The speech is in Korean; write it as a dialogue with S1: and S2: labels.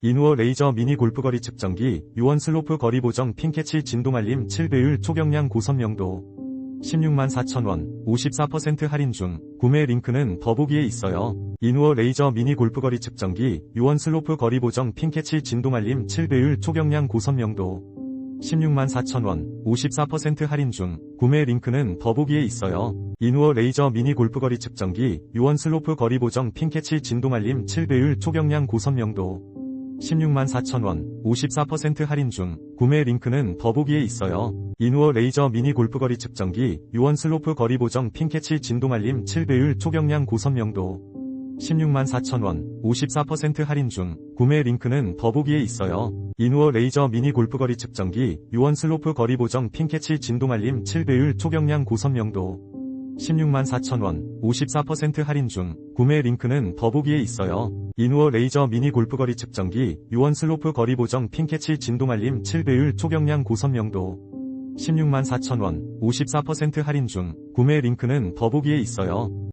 S1: 인우어 레이저 미니 골프거리 측정기, 유원 슬로프 거리 보정 핀캐치 진동 알림 7배율 초경량 고선명도 16만 4천원, 54% 할인 중, 구매 링크는 더보기에 있어요. 인우어 레이저 미니 골프거리 측정기, 유원 슬로프 거리 보정 핀캐치 진동 알림 7배율 초경량 고선명도 16만 4천원, 54% 할인 중, 구매 링크는 더보기에 있어요. 인우어 레이저 미니 골프거리 측정기, 유원 슬로프 거리 보정 핀캐치 진동 알림 7배율 초경량 고선명도 16만 4천원, 54% 할인 중, 구매 링크는 더보기에 있어요. 인우어 레이저 미니 골프거리 측정기, 유원 슬로프 거리 보정 핀캐치 진동 알림 7배율 초경량 고선명도 16만 4천원, 54% 할인 중, 구매 링크는 더보기에 있어요. 인우어 레이저 미니 골프거리 측정기, 유원 슬로프 거리 보정 핀캐치 진동 알림 7배율 초경량 고선명도 16만 4천원, 54% 할인 중, 구매 링크는 더보기에 있어요. 인우어 레이저 미니 골프거리 측정기, 유원 슬로프 거리 보정 핀캐치 진동 알림 7배율 초경량 고선명도 16만 4천원, 54% 할인 중, 구매 링크는 더보기에 있어요.